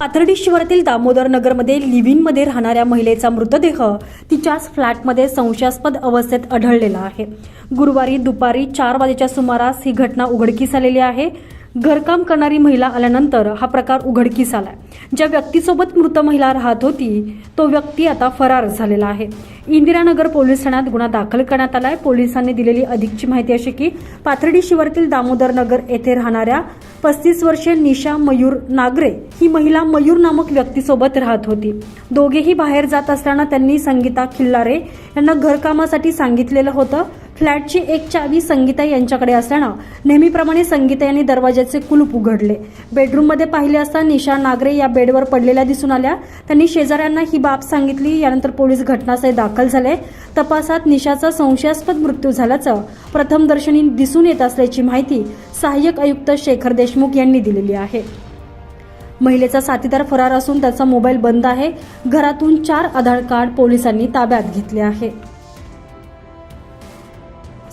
पाथर्डी शिवारातील दामोदर नगरमध्ये लिव्हिनमध्ये राहणाऱ्या महिलेचा मृतदेह तिच्याच फ्लॅटमध्ये संशयास्पद अवस्थेत आढळलेला आहे. गुरुवारी दुपारी चार वाजेच्या सुमारास ही घटना उघडकीस आलेली आहे. घरकाम करणारी महिला आल्यानंतर हा प्रकार उघडकीस आला ज्या व्यक्तीसोबत मृत महिला राहत होती तो व्यक्ती आता फरार झालेला आहे. इंदिरानगर पोलीस ठाण्यात गुन्हा दाखल करण्यात आला आहे पोलिसांनी दिलेली अधिकची माहिती अशी की पाथर्डी शिवारातील दामोदर नगर येथे राहणाऱ्या पस्तीस वर्षीय निशा मयूर नागरे ही महिला मयूर नामक व्यक्तीसोबत राहत होती. दोघेही बाहेर जात असताना त्यांनी संगीता खिल्लारे यांना घरकामासाठी सांगितलेलं होतं. फ्लॅटची एक चावी संगीता यांच्याकडे असल्यानं नेहमीप्रमाणे संगीता यांनी दरवाजाचे कुलूप उघडले. बेडरूममध्ये पाहिले असता निशा नागरे या बेडवर पडलेल्या दिसून आल्या. त्यांनी शेजाऱ्यांना ही बाब सांगितली. यानंतर पोलीस घटनास्थळी दाखल झाले. तपासात निशाचा संशयास्पद मृत्यू झाल्याचं प्रथमदर्शनी दिसून येत असल्याची माहिती सहाय्यक आयुक्त शेखर देशमुख यांनी दिलेली आहे. महिलेचा साथीदार फरार असून त्याचा मोबाईल बंद आहे. घरातून चार आधार कार्ड पोलिसांनी ताब्यात घेतले आहे.